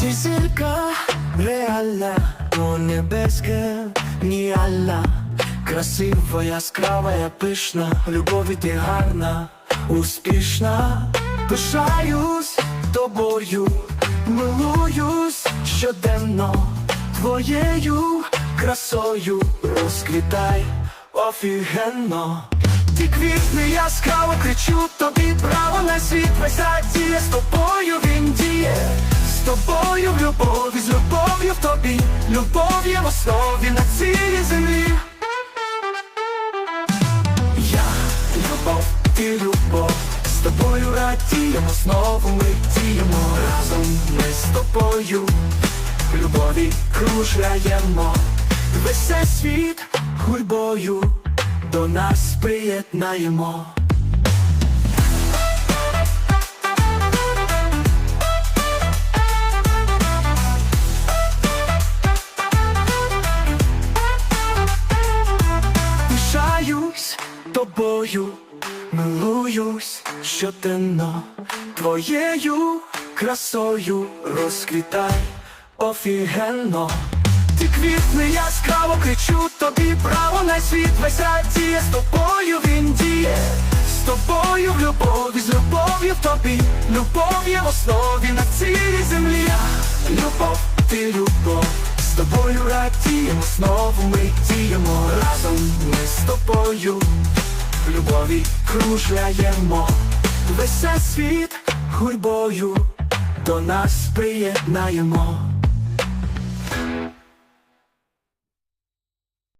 Ці зірка реальна, то небеске, ні Алла Красива, яскрава, я пишна, любові ти гарна, успішна, пишаюсь тобою, милуюсь щоденно твоєю красою розквітай офігенно. Ти квітни, яскраво кричу, тобі право на світ, весь радіє з тобою він діє тобою в любові, з любов'ю в тобі, любов в основі на цілій землі. Я любов, ти любов, з тобою радіємо, знову ми діємо разом ми з тобою, в любові кружляємо, весь світ гульбою до нас приєднаємо. Тобою, милуюсь щоденно твоєю красою. Розквітай офігенно. Ти квітни яскраво кричу тобі право. На світ весь радіє з тобою він діє, з тобою в любові, з любов'ю в тобі, любов є в основі на цілій землі. Любов, ти любов, з тобою радіємо, знову ми діємо. Разом ми з тобою, любові кружляємо, весь світ гурбою до нас приєднаємо.